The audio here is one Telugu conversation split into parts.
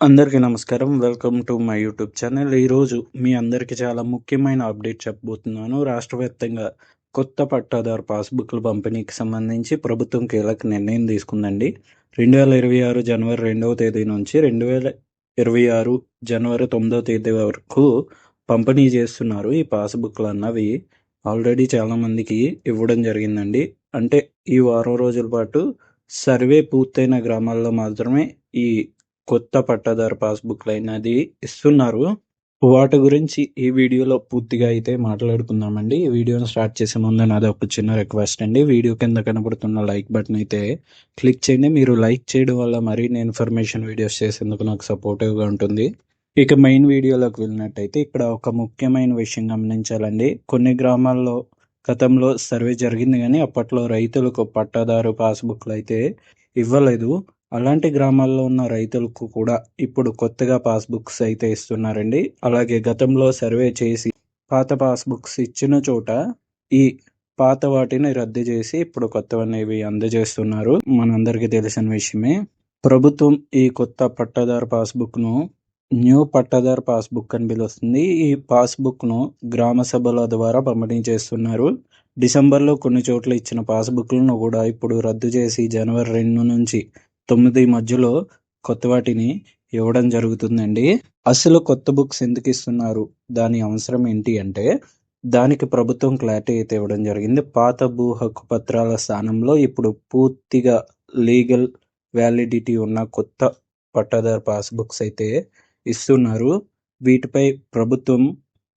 అందరికీ నమస్కారం. Welcome to my YouTube channel. ఈరోజు మీ అందరికీ చాలా ముఖ్యమైన అప్డేట్ చెప్పబోతున్నాను. రాష్ట్ర వ్యాప్తంగా కొత్త పట్టాదారు పాస్బుక్ల పంపిణీకి సంబంధించి ప్రభుత్వం కీలక నిర్ణయం తీసుకుందండి. రెండు వేల ఇరవై ఆరు జనవరి రెండవ తేదీ నుంచి రెండు వేల ఇరవై ఆరు జనవరి తొమ్మిదవ తేదీ వరకు పంపిణీ చేస్తున్నారు ఈ పాస్బుక్లు అన్నవి. ఆల్రెడీ చాలామందికి ఇవ్వడం జరిగిందండి. అంటే ఈ వారం రోజుల పాటు సర్వే పూర్తయిన గ్రామాల్లో మాత్రమే ఈ కొత్త పట్టాదారు పాస్బుక్లు అయినది ఇస్తున్నారు. వాటి గురించి ఈ వీడియోలో పూర్తిగా అయితే మాట్లాడుకుందామండి. ఈ వీడియోను స్టార్ట్ చేసే ముందు నాది ఒక చిన్న రిక్వెస్ట్ అండి. వీడియో కింద కనబడుతున్న లైక్ బటన్ అయితే క్లిక్ చేయండి. మీరు లైక్ చేయడం వల్ల మరిన్ని ఇన్ఫర్మేషన్ వీడియోస్ చేసేందుకు నాకు సపోర్టివ్గా ఉంటుంది. ఇక మెయిన్ వీడియోలోకి వెళ్ళినట్టయితే ఇక్కడ ఒక ముఖ్యమైన విషయం గమనించాలండి. కొన్ని గ్రామాల్లో గతంలో సర్వే జరిగింది కానీ అప్పట్లో రైతులకు పట్టాదారు పాస్బుక్లు అయితే ఇవ్వలేదు. అలాంటి గ్రామాల్లో ఉన్న రైతులకు కూడా ఇప్పుడు కొత్తగా పాస్బుక్స్ అయితే ఇస్తున్నారండి. అలాగే గతంలో సర్వే చేసి పాత పాస్బుక్స్ ఇచ్చిన చోట ఈ పాత వాటిని రద్దు చేసి ఇప్పుడు కొత్తవనేవి అందజేస్తున్నారు. మనందరికీ తెలిసిన విషయమే. ప్రభుత్వం ఈ కొత్త పట్టాదారు పాస్బుక్ను న్యూ పట్టాదారు పాస్బుక్ అని పిలుస్తుంది. ఈ పాస్బుక్ను గ్రామ సభల ద్వారా పంపిణీ చేస్తున్నారు. డిసెంబర్లో కొన్ని చోట్ల ఇచ్చిన పాస్బుక్లను కూడా ఇప్పుడు రద్దు చేసి జనవరి రెండు నుంచి తొమ్మిది మధ్యలో కొత్త వాటిని ఇవ్వడం జరుగుతుందండి. అసలు కొత్త బుక్స్ ఎందుకు ఇస్తున్నారు? దాని అవసరం ఏంటి అంటే దానికి ప్రభుత్వం క్లారిటీ అయితే ఇవ్వడం జరిగింది. పాత భూ హక్కు పత్రాల స్థానంలో ఇప్పుడు పూర్తిగా లీగల్ వ్యాలిడిటీ ఉన్న కొత్త పట్టాదారు పాస్బుక్స్ అయితే ఇస్తున్నారు. వీటిపై ప్రభుత్వం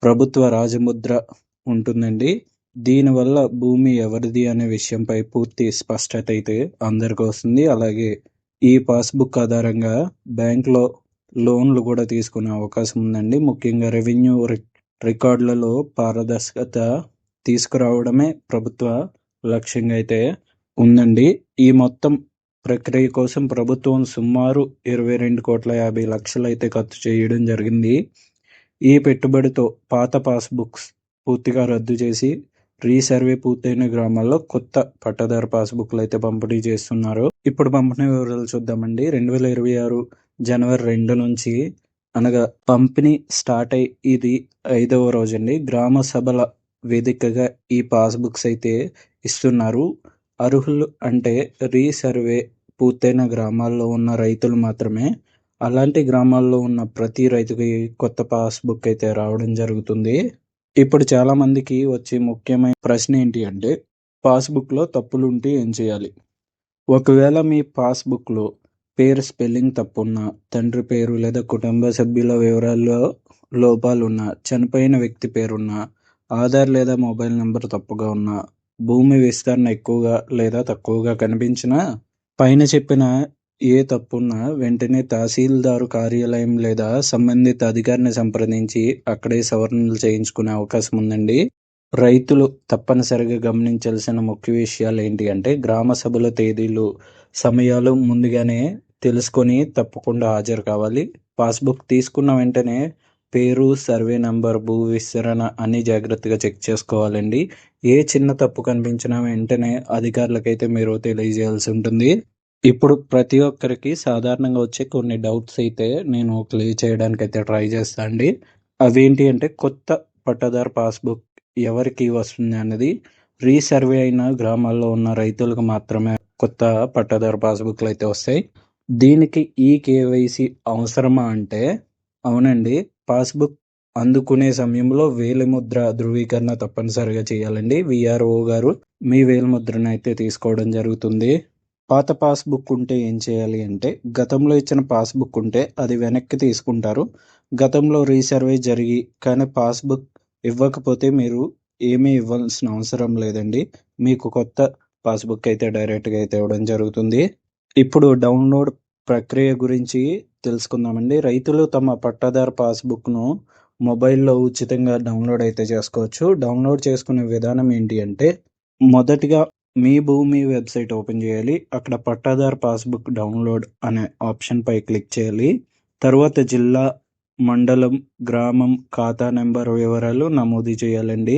ప్రభుత్వ రాజముద్ర ఉంటుందండి. దీనివల్ల భూమి ఎవరిది అనే విషయంపై పూర్తి స్పష్టత అయితే అందరికీ వస్తుంది. అలాగే ఈ పాస్బుక్ ఆధారంగా బ్యాంక్లో లోన్లు కూడా తీసుకునే అవకాశం ఉందండి. ముఖ్యంగా రెవెన్యూ రికార్డులలో పారదర్శకత తీసుకురావడమే ప్రభుత్వ లక్ష్యంగా అయితే ఉందండి. ఈ మొత్తం ప్రక్రియ కోసం ప్రభుత్వం సుమారు ఇరవై రెండు కోట్ల యాభై లక్షలు అయితే ఖర్చు చేయడం జరిగింది. ఈ పెట్టుబడితో పాత పాస్బుక్స్ పూర్తిగా రద్దు చేసి రీసర్వే పూర్తయిన గ్రామాల్లో కొత్త పట్టదారు పాస్బుక్లు అయితే పంపిణీ చేస్తున్నారు. ఇప్పుడు పంపిణీ వివరాలు చూద్దామండి. రెండు వేల ఇరవై ఆరు జనవరి రెండు నుంచి అనగా పంపిణీ స్టార్ట్ అయ్యి ఇది ఐదవ రోజు అండి గ్రామ సభల వేదికగా ఈ పాస్బుక్స్ అయితే ఇస్తున్నారు. అర్హులు అంటే రీసర్వే పూర్తయిన గ్రామాల్లో ఉన్న రైతులు మాత్రమే. అలాంటి గ్రామాల్లో ఉన్న ప్రతి రైతుకి కొత్త పాస్బుక్ అయితే రావడం జరుగుతుంది. ఇప్పుడు చాలా మందికి వచ్చే ముఖ్యమైన ప్రశ్న ఏంటి అంటే పాస్బుక్లో తప్పులు ఉంటే ఏం చేయాలి? ఒకవేళ మీ పాస్బుక్లో పేరు స్పెల్లింగ్ తప్పున్నా తండ్రి పేరు లేదా కుటుంబ సభ్యుల వివరాల్లో లోపాలున్నా చనిపోయిన వ్యక్తి పేరున్నా ఆధార్ లేదా మొబైల్ నెంబర్ తప్పుగా ఉన్నా భూమి విస్తరణ ఎక్కువగా లేదా తక్కువగా కనిపించినా పైన చెప్పిన ఏ తప్పున్నా వెంటనే తహసీల్దారు కార్యాలయం లేదా సంబంధిత అధికారిని సంప్రదించి అక్కడే సవరణలు చేయించుకునే అవకాశం ఉందండి. రైతులు తప్పనిసరిగా గమనించాల్సిన ముఖ్య విషయాలు ఏంటి అంటే గ్రామ సభల తేదీలు సమయాలు ముందుగానే తెలుసుకొని తప్పకుండా హాజరు కావాలి. పాస్బుక్ తీసుకున్న వెంటనే పేరు సర్వే నంబర్ భూ విస్తరణ అన్ని జాగ్రత్తగా చెక్ చేసుకోవాలండి. ఏ చిన్న తప్పు కనిపించినా వెంటనే అధికారులకైతే మీరు తెలియజేయాల్సి ఉంటుంది. ఇప్పుడు ప్రతి ఒక్కరికి సాధారణంగా వచ్చే కొన్ని డౌట్స్ అయితే నేను క్లియర్ చేయడానికి అయితే ట్రై చేస్తా అండి. అవేంటి అంటే కొత్త పట్టదారు పాస్బుక్ ఎవరికి వస్తుంది అన్నది రీసర్వే అయిన గ్రామాల్లో ఉన్న రైతులకు మాత్రమే కొత్త పట్టదారు పాస్బుక్లు అయితే వస్తాయి. దీనికి ఈ కేవైసీ అవసరమా అంటే అవునండి పాస్బుక్ అందుకునే సమయంలో వేలిముద్ర ధృవీకరణ తప్పనిసరిగా చేయాలండి. విఆర్ఓ గారు మీ వేలిముద్రను అయితే తీసుకోవడం జరుగుతుంది. పాత పాస్బుక్ ఉంటే ఏం చేయాలి అంటే గతంలో ఇచ్చిన పాస్బుక్ ఉంటే అది వెనక్కి తీసుకుంటారు. గతంలో రీసర్వే జరిగి కానీ పాస్బుక్ ఇవ్వకపోతే మీరు ఏమీ ఇవ్వాల్సిన అవసరం లేదండి. మీకు కొత్త పాస్బుక్ అయితే డైరెక్ట్గా అయితే ఇవ్వడం జరుగుతుంది. ఇప్పుడు డౌన్లోడ్ ప్రక్రియ గురించి తెలుసుకుందామండి. రైతులు తమ పట్టాదారు పాస్బుక్ను మొబైల్లో ఉచితంగా డౌన్లోడ్ అయితే చేసుకోవచ్చు. డౌన్లోడ్ చేసుకునే విధానం ఏంటి అంటే మొదటిగా మీ భూమి వెబ్సైట్ ఓపెన్ చేయాలి. అక్కడ పట్టాదార్ పాస్బుక్ డౌన్లోడ్ అనే ఆప్షన్పై క్లిక్ చేయాలి. తర్వాత జిల్లా మండలం గ్రామం ఖాతా నెంబర్ వివరాలు నమోదు చేయాలండి.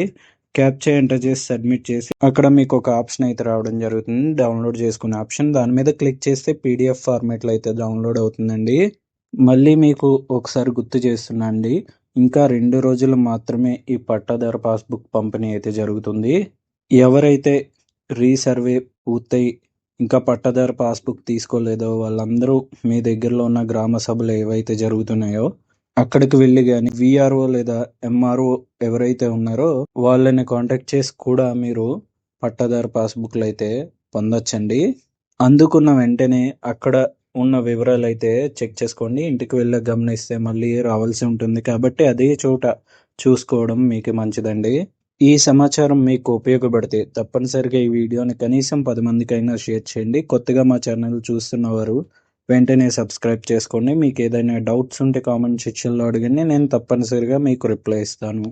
క్యాప్చా ఎంటర్ చేసి సబ్మిట్ చేసి అక్కడ మీకు ఒక ఆప్షన్ అయితే రావడం జరుగుతుంది. డౌన్లోడ్ చేసుకునే ఆప్షన్. దాని మీద క్లిక్ చేస్తే పీడిఎఫ్ ఫార్మేట్లో అయితే డౌన్లోడ్ అవుతుందండి. మళ్ళీ మీకు ఒకసారి గుర్తు చేస్తున్నా అండి. ఇంకా రెండు రోజులు మాత్రమే ఈ పట్టాదారు పాస్బుక్ పంపిణీ అయితే జరుగుతుంది. ఎవరైతే రీసర్వే పూర్తయి. ఇంకా పట్టాదారు పాస్బుక్ తీసుకోలేదో వాళ్ళందరూ మీ దగ్గరలో ఉన్న గ్రామ సభలు ఏవైతే జరుగుతున్నాయో అక్కడికి వెళ్ళి కానీ విఆర్ఓ లేదా ఎంఆర్ఓ ఎవరైతే ఉన్నారో వాళ్ళని కాంటాక్ట్ చేసి కూడా మీరు పట్టాదారు పాస్బుక్లు అయితే పొందొచ్చండి. అందుకున్న వెంటనే అక్కడ ఉన్న వివరాలు అయితే చెక్ చేసుకోండి. ఇంటికి వెళ్ళి గమనిస్తే మళ్ళీ రావాల్సి ఉంటుంది. కాబట్టి అదే చోట చూసుకోవడం మీకు మంచిదండి. ఈ సమాచారం మీకు ఉపయోగపడితే తప్పనిసరిగా ఈ వీడియోని కనీసం పది మందికైనా షేర్ చేయండి. కొత్తగా మా ఛానల్ చూస్తున్నవారు వెంటనే సబ్స్క్రైబ్ చేసుకోండి. మీకు ఏదైనా డౌట్స్ ఉంటే కామెంట్ సెక్షన్లో అడగండి. నేను తప్పనిసరిగా మీకు రిప్లై ఇస్తాను.